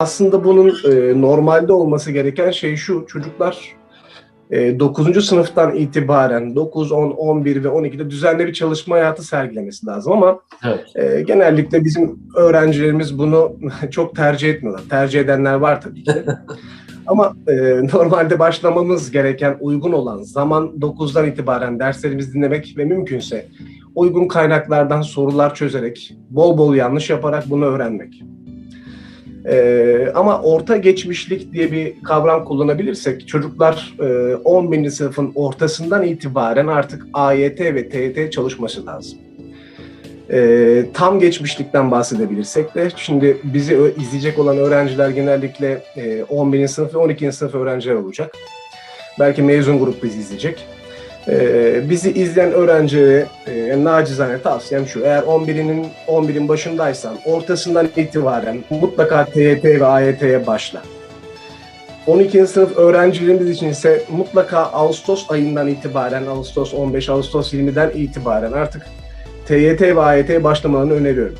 Aslında bunun e, normalde olması gereken şey şu. Çocuklar e, 9. sınıftan itibaren 9, 10, 11 ve 12'de düzenli bir çalışma hayatı sergilemesi lazım ama Evet. e, genellikle bizim öğrencilerimiz bunu çok tercih etmiyorlar. Tercih edenler var tabii ki. ama e, normalde başlamamız gereken uygun olan zaman 9'dan itibaren derslerimizi dinlemek ve mümkünse uygun kaynaklardan sorular çözerek, bol bol yanlış yaparak bunu öğrenmek. Ee, ama orta geçmişlik diye bir kavram kullanabilirsek çocuklar e, 11. sınıfın ortasından itibaren artık AYT ve TYT çalışması lazım. Ee, tam geçmişlikten bahsedebilirsek de şimdi bizi izleyecek olan öğrenciler genellikle e, 11. sınıf ve 12. sınıf öğrenciler olacak. Belki mezun grup bizi izleyecek. Ee, bizi izleyen öğrencilere e, nacizane tavsiyem şu. Eğer 11'inin 11'in başındaysan ortasından itibaren mutlaka TYT ve AYT'ye başla. 12. sınıf öğrencilerimiz için ise mutlaka Ağustos ayından itibaren, Ağustos 15, Ağustos 20'den itibaren artık TYT ve AYT'ye başlamalarını öneriyorum.